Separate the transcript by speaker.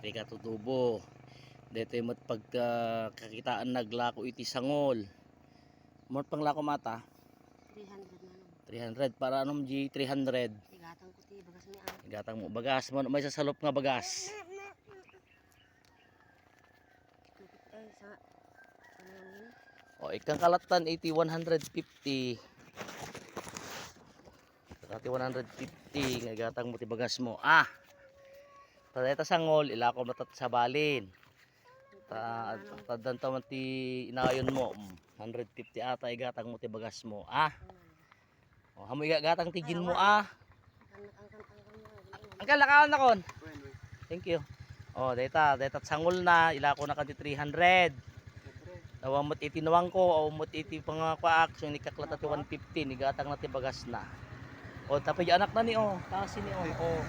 Speaker 1: iti katutubo. Dito yung pagka kakitaan naglako iti sangol. Mo pang lako mata?
Speaker 2: 300 na no.
Speaker 1: 300 para anong G 300
Speaker 2: Igatang ko ti bagas ni ang.
Speaker 1: gatang mo. Bagas mo. May sasalop nga bagas.
Speaker 2: Ano
Speaker 1: o ikang kalatan 80 150 Kati 150 nga gatang mo ti bagas mo. Ah Tadeta sangol ilako mo tat sa balin. Ta tadan ta man ti inayon mo. Mm, 150 ata igatang mo ti bagas mo ah. O hamo igatang ti gin mo ah.
Speaker 2: Ang
Speaker 1: kalakaon na kon. Thank you. Oh data data sangol na ilako na kanti 300 Nawang mat itinawang ko mat iti pangakwaak so nikaklata ti 150 nigatang na ti bagas na. O yung anak na ni o. Kasi ni o. O